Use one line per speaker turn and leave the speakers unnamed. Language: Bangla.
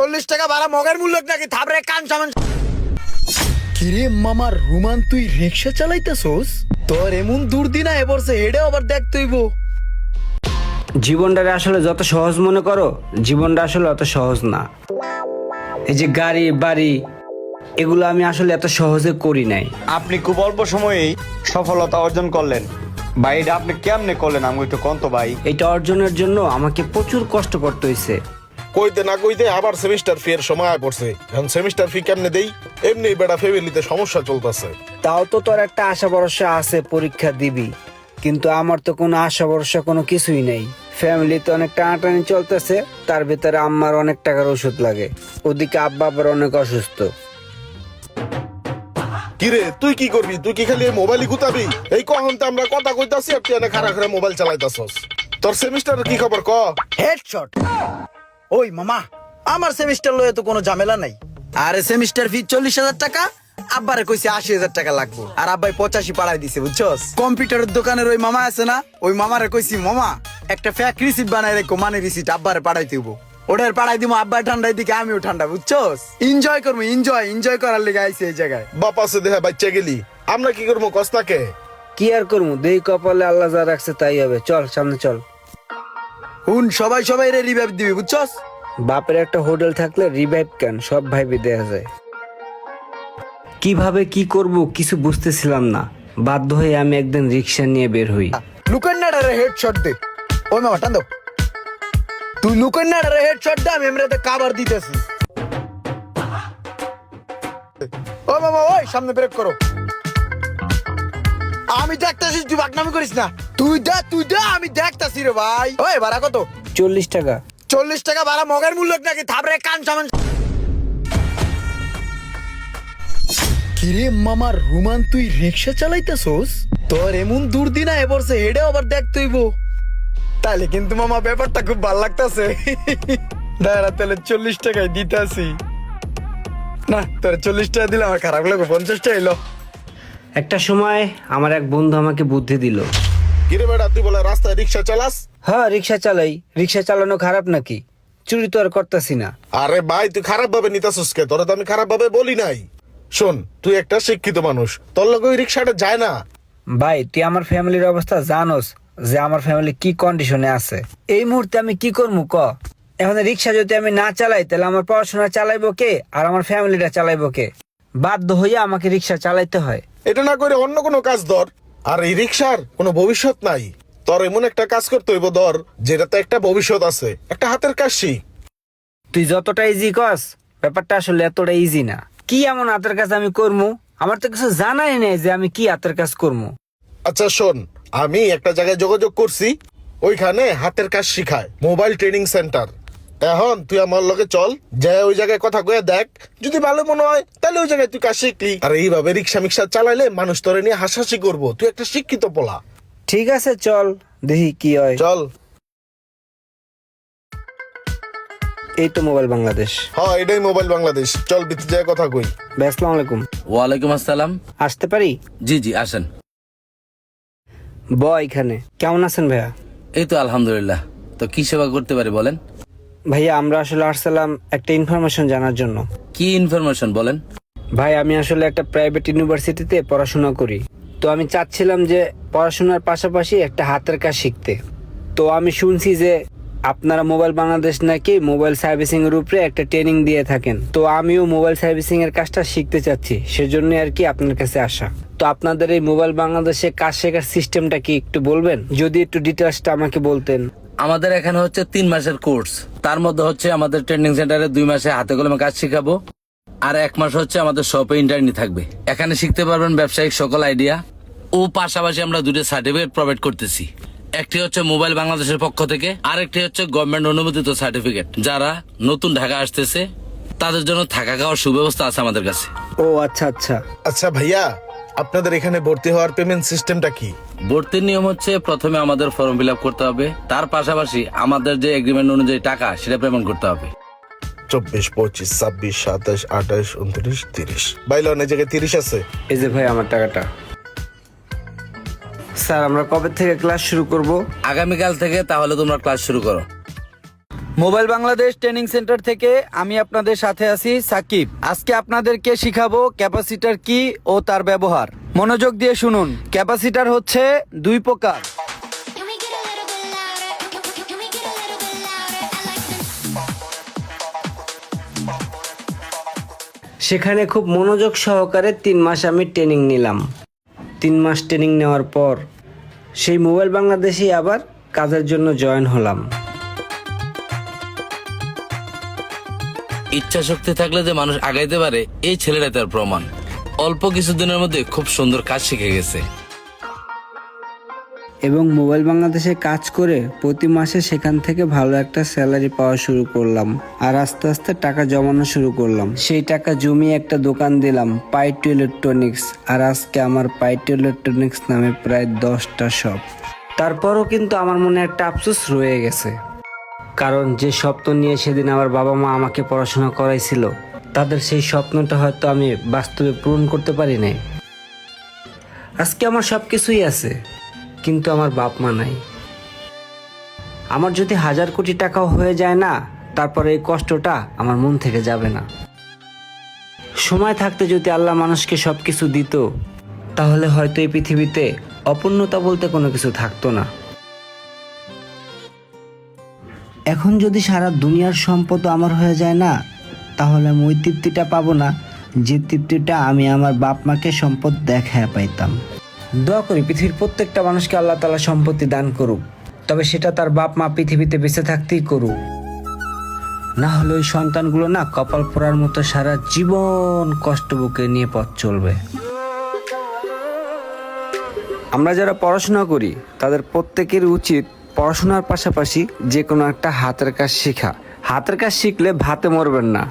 চল্লিশ টাকা ভাড়া মগের মূল্য নাকি? থাপড়ে কান সামান কিরে মামার রুমান তুই রিক্সা চালাইতেছস? তোর এমন দুর্দিনা হেডে আবার দেখ তুইব।
জীবনটারে আসলে যত সহজ মনে করো জীবনটা আসলে অত সহজ না। এই যে গাড়ি বাড়ি এগুলো আমি আসলে এত সহজে করি নাই।
আপনি খুব অল্প সময়েই সফলতা অর্জন করলেন। ভাই এটা আপনি কেমনে করলেন? আমি একটু কন্ত ভাই।
এটা অর্জনের জন্য আমাকে প্রচুর কষ্ট করতে হয়েছে
কইতে না কইতে আবার সেমিস্টার ফি এর সময় পড়ছে। এখন সেমিস্টার ফি কেমনে দেই? এমনি বেটা ফ্যামিলিতে সমস্যা চলতেছে।
তাও তো তোর একটা আশা ভরসা আছে পরীক্ষা দিবি। কিন্তু আমার তো কোনো আশা ভরসা কোনো কিছুই নেই। ফ্যামিলিতে অনেক টানাটানি চলতেছে তার ভিতরে আম্মার অনেক টাকার ওষুধ লাগে। ওদিকে আব্বা আবার অনেক অসুস্থ।
কিরে তুই কি করবি? তুই কি খালি মোবাইলই গুতাবি? এই কখন তো আমরা কথা কইতাছি আর তুই এনে খারাপ খারাপ মোবাইল চালাইতাছস। তোর সেমিস্টারের কি খবর ক?
হেডশট ওই মামা আমার সেমিস্টার লয়ে তো কোনো ঝামেলা নাই। আরে সেমিস্টার ফি চল্লিশ হাজার টাকা? আব্বারে কইছে আশি হাজার টাকা লাগবো। আর আব্বাই পঁচাশি পাড়াই দিছে বুঝছস? কম্পিউটারের দোকানের ওই মামা আছে না ওই মামারে কইছি মামা একটা ফ্যাক রিসিট বানাই রেখো মানে রিসিট আব্বারে পাঠাই দিব। ওটার পাঠাই দিব আব্বা ঠান্ডায় দিকে আমিও ঠান্ডা বুঝছস? এনজয় করব এনজয় এনজয় করার লেগে আইছে এই জায়গায়।
বাপ আছে দেহা বাচ্চা গেলি। আমরা কি করব কস্তাকে
কি আর করব দেই কপালে আল্লাহ যা রাখছে তাই হবে। চল সামনে চল।
হুন সবাই সবাই রে রিভাইভ দিবি বুঝছস?
বাপের একটা হোটেল থাকলে রিভাইভ কেন? সব ভাইবে দেয়া যায়। কীভাবে কি করব কিছু বুঝতেছিলাম না। বাধ্য হয়ে আমি একদিন রিক্সা নিয়ে বের হই।
লুকেন না রে হেডশট দে। ওই মামা টান দাও। তুই লুকেন না রে হেডশট দে আমি এমরাতে কাবার দিতেছি। ও মামা ওই সামনে ব্রেক করো। আমি দেখতাছি তুই বাকনামি করিস না। তুই দে তুই দে আমি দেখতাছি রে ভাই। ওই ভাড়া কত?
চল্লিশ টাকা।
চল্লিশ টাকা ভাড়া মগের মূল্য নাকি? থাপড়ে কান সামান কিরে মামার রুমান তুই রিক্সা চালাইতেছস? তোর এমন দুর্দিনা এবরছে হেডে আবার দেখ তুইব। তাহলে কিন্তু মামা ব্যাপারটা খুব ভালো লাগতাছে। দাঁড়া তাহলে চল্লিশ টাকায় দিতাছি। না তোর চল্লিশ টাকা দিলে আমার খারাপ লাগবে পঞ্চাশ টাকা এলো।
একটা সময় আমার এক বন্ধু আমাকে বুদ্ধি দিল।
কিরে বেটা তুই বলে রাস্তায় রিক্সা চালাস?
হ্যাঁ রিক্সা চালাই। রিক্সা চালানো খারাপ নাকি? চুরি তো আর করতেছি না।
আরে ভাই তুই খারাপ ভাবে নিতাছস কে? তোরা তো আমি খারাপ ভাবে বলি নাই। শোন তুই একটা শিক্ষিত মানুষ। তোর লগে ওই রিক্সাটা যায় না।
ভাই তুই আমার ফ্যামিলির অবস্থা জানোস যে আমার ফ্যামিলি কি কন্ডিশনে আছে। এই মুহূর্তে আমি কি করব ক? এখন রিক্সা যদি আমি না চালাই তাহলে আমার পড়াশোনা চালাইবো কে? আর আমার ফ্যামিলিটা চালাইবো কে? বাধ্য হইয়া আমাকে রিক্সা চালাইতে হয়।
এটা না করে অন্য কোনো কাজ ধর। আর এই রিক্সার কোনো ভবিষ্যৎ নাই। তোর এমন একটা কাজ করতে হইব ধর যেটাতে একটা ভবিষ্যৎ আছে। একটা হাতের কাজ শিখ
তুই যতটা ইজি কস ব্যাপারটা আসলে এতটা ইজি না। কি এমন হাতের কাজ আমি করব আমার তো কিছু জানাই নেই যে আমি কি হাতের কাজ করব
আচ্ছা শোন আমি একটা জায়গায় যোগাযোগ করছি। ওইখানে হাতের কাজ শিখায় মোবাইল ট্রেনিং সেন্টার। এখন তুই আমার লগে চল যে ওই জায়গায় কথা কয়ে দেখ। যদি ভালো মনে হয় তাহলে ওই জায়গায় তুই কাজ শিখলি। আর এইভাবে রিক্সা মিক্সা চালাইলে মানুষ তোরে নিয়ে হাসাহাসি করব। তুই একটা শিক্ষিত পোলা।
ঠিক আছে চল। দেখি কি হয়।
চল।
এই তো মোবাইল বাংলাদেশ।
হ্যাঁ এটাই মোবাইল বাংলাদেশ। চল ভিতরে যায় কথা কই।
ভাই আসসালামু আলাইকুম।
ওয়ালাইকুম আসসালাম।
আসতে পারি?
জি জি আসেন।
ব এখানে। কেমন আছেন ভাইয়া?
এই তো আলহামদুলিল্লাহ। তো কি সেবা করতে পারি বলেন?
ভাইয়া আমরা আসলে আসছিলাম একটা ইনফরমেশন জানার জন্য।
কি ইনফরমেশন বলেন?
ভাই আমি আসলে একটা প্রাইভেট ইউনিভার্সিটিতে পড়াশোনা করি। তো আমি চাচ্ছিলাম যে পড়াশোনার পাশাপাশি একটা হাতের কাজ শিখতে। তো আমি শুনছি যে আপনারা মোবাইল বাংলাদেশ নাকি মোবাইল সার্ভিসিং এর উপরে একটা ট্রেনিং দিয়ে থাকেন। তো আমিও মোবাইল সার্ভিসিং এর কাজটা শিখতে চাচ্ছি। সেজন্য আর কি আপনার কাছে আসা। তো আপনাদের এই মোবাইল বাংলাদেশে কাজ শেখার সিস্টেমটা কি একটু বলবেন? যদি একটু ডিটেলসটা আমাকে বলতেন।
আমাদের এখানে হচ্ছে তিন মাসের কোর্স। তার মধ্যে হচ্ছে আমাদের ট্রেনিং সেন্টারে দুই মাসে হাতে কলমে কাজ শেখাবো। আর এক মাস হচ্ছে আমাদের শপে ইন্টারনি থাকবে। এখানে শিখতে পারবেন ব্যবসায়িক সকল আইডিয়া। ও পাশাপাশি আমরা দুটো সার্টিফিকেট প্রোভাইড করতেছি। একটি হচ্ছে মোবাইল বাংলাদেশের পক্ষ থেকে আরেকটি হচ্ছে গভর্নমেন্ট অনুমোদিত সার্টিফিকেট যারা নতুন ঢাকা আসতেছে তাদের জন্য থাকা খাওয়ার সুব্যবস্থা আছে আমাদের কাছে।
ও আচ্ছা আচ্ছা।
আচ্ছা ভাইয়া আপনাদের এখানে ভর্তি হওয়ার পেমেন্ট সিস্টেমটা কি?
ভর্তির নিয়ম হচ্ছে প্রথমে আমাদের ফর্ম ফিল করতে হবে। তার পাশাপাশি আমাদের যে এগ্রিমেন্ট অনুযায়ী টাকা সেটা পেমেন্ট করতে হবে।
চব্বিশ পঁচিশ ছাব্বিশ সাতাশ আঠাশ উনত্রিশ তিরিশ। বাইলে অনেক জায়গায় তিরিশ আছে?
এই যে ভাই আমার টাকাটা। স্যার আমরা কবে থেকে ক্লাস শুরু করব?
আগামীকাল থেকে তাহলে তোমরা ক্লাস শুরু করো।
মোবাইল বাংলাদেশ ট্রেনিং সেন্টার থেকে আমি আপনাদের সাথে আছি সাকিব। আজকে আপনাদেরকে শিখাবো ক্যাপাসিটার কি ও তার ব্যবহার। মনোযোগ দিয়ে শুনুন। ক্যাপাসিটার হচ্ছে দুই প্রকার.
সেখানে খুব মনোযোগ সহকারে তিন মাস আমি ট্রেনিং নিলাম। তিন মাস ট্রেনিং নেওয়ার পর সেই মোবাইল বাংলাদেশে আবার কাজের জন্য জয়েন হলাম।
ইচ্ছা শক্তি থাকলে যে মানুষ আগাইতে পারে, এই ছেলেটা তার প্রমাণ। অল্প কিছুদিনের মধ্যে খুব সুন্দর কাজ শিখে গেছে।
এবং মোবাইল বাংলাদেশে কাজ করে প্রতি মাসে সেখান থেকে ভালো একটা স্যালারি পাওয়া শুরু করলাম। আর আস্তে আস্তে টাকা জমানো শুরু করলাম। সেই টাকা জমিয়ে একটা দোকান দিলাম, পাইটু ইলেকট্রনিক্স। আর আজকে আমার পাইটু ইলেকট্রনিক্স নামে প্রায় দশটা শপ। তারপরও কিন্তু আমার মনে একটা আফসোস রয়ে গেছে। কারণ যে স্বপ্ন নিয়ে সেদিন আমার বাবা মা আমাকে পড়াশোনা করাইছিল, তাদের সেই স্বপ্নটা হয়তো আমি বাস্তবে পূরণ করতে পারি নাই। আজকে আমার সব কিছুই আছে, কিন্তু আমার বাপ মা নাই। আমার যদি হাজার কোটি টাকাও হয়ে যায় না, তারপরে এই কষ্টটা আমার মন থেকে যাবে না। সময় থাকতে যদি আল্লাহ মানুষকে সব কিছু দিত, তাহলে হয়তো এই পৃথিবীতে অপূর্ণতা বলতে কোনো কিছু থাকতো না। এখন যদি সারা দুনিয়ার সম্পদ আমার হয়ে যায় না, তাহলে আমি ওই তৃপ্তিটা পাবো না। যে তৃপ্তিটা আমি আমার বাপ মাকে সম্পদ দেখায় পাইতাম। দোয়া করি পৃথিবীর প্রত্যেকটা মানুষকে আল্লাহ তালা সম্পত্তি দান করুক, তবে সেটা তার বাপ মা পৃথিবীতে বেঁচে থাকতেই করুক। না হলে ওই সন্তানগুলো না কপাল পোড়ার মতো সারা জীবন কষ্ট বুকে নিয়ে পথ চলবে। আমরা যারা পড়াশোনা করি, তাদের প্রত্যেকের উচিত পড়াশোনার পাশাপাশি যে কোনো একটা হাতের কাজ শেখা। হাতের কাজ শিখলে ভাতে মরবেন না।